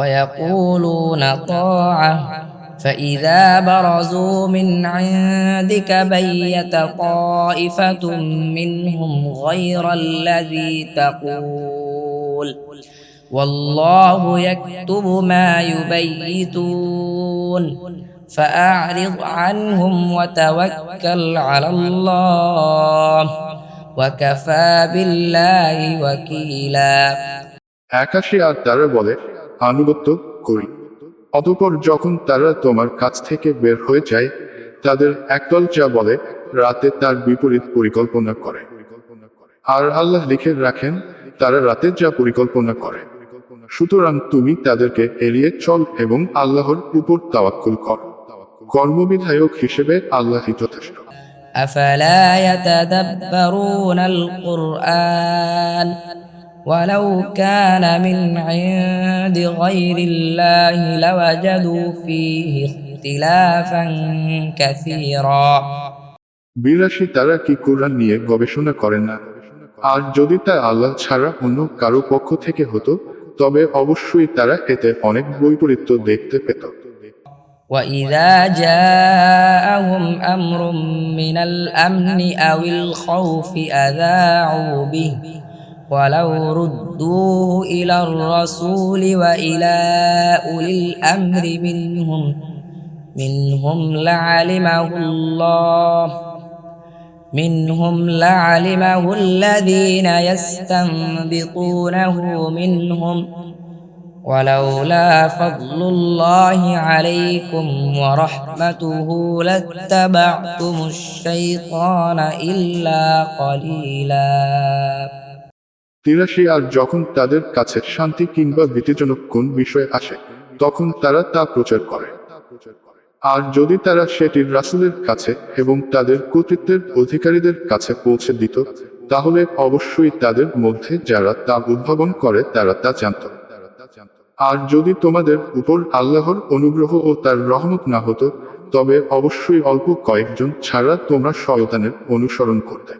ويقولون طاعة فإذا برزوا من عندك بيت طائفة منهم غير الذي تقول والله يكتب ما يبيتون فأعرض عنهم وتوكل على الله وكفى بالله وكيلا একাশে আর তারা বলে আনুগত্য করি অতপর যখন তারা তোমার কাছ থেকে বের হয়ে যায় তাদের একদল যা বলে রাতে তার বিপরীত পরিকল্পনা করে আর আল্লাহ লিখে রাখেন তারা রাতে যা পরিকল্পনা করে সুতরাং তুমি তাদেরকে এড়িয়ে চল এবং আল্লাহর উপর তাওয়াক্কুল কর কর্মবিধায়ক হিসেবে আল্লাহই যথেষ্ট أفلا يتدبرون القرآن ولو كان من عند غير الله لوجدوا فيه اختلافا كثيرا বিলাসী তারা কি কোরআন নিয়ে গবেষণা করে না আর যদি তা আল্লাহ ছাড়া অন্য কারো পক্ষ থেকে হতো তবে অবশ্যই তারা এতে অনেক বৈপরীত্য দেখতে পেত وإذا جاءهم أمر من الأمن أو الخوف أذاعوا به ولو ردوه إلى الرسول وإلى أولي الأمر منهم منهم لعلمه الله منهم لعلمه الذين يستنبطونه منهم. ولولا فضل الله عليكم ورحمته لاتبعتم الشيطان إلا قليلا. তিরাশি আর যখন তাদের কাছে শান্তি কিংবা ভীতিজনক কোন বিষয় আসে, তখন তারা তা প্রচার করে। আর যদি তারা সেটির রাসূলের কাছে এবং তাদের কর্তৃত্বের অধিকারীদের কাছে পৌঁছে দিত, তাহলে অবশ্যই তাদের মধ্যে যারা তা উদ্ভাবন করে, তারা তা জানত। আর যদি তোমাদের উপর আল্লাহর অনুগ্রহ ও তার রহমত না হতো, তবে অবশ্যই অল্প কয়েকজন ছাড়া তোমরা শয়তানের অনুসরণ করতে।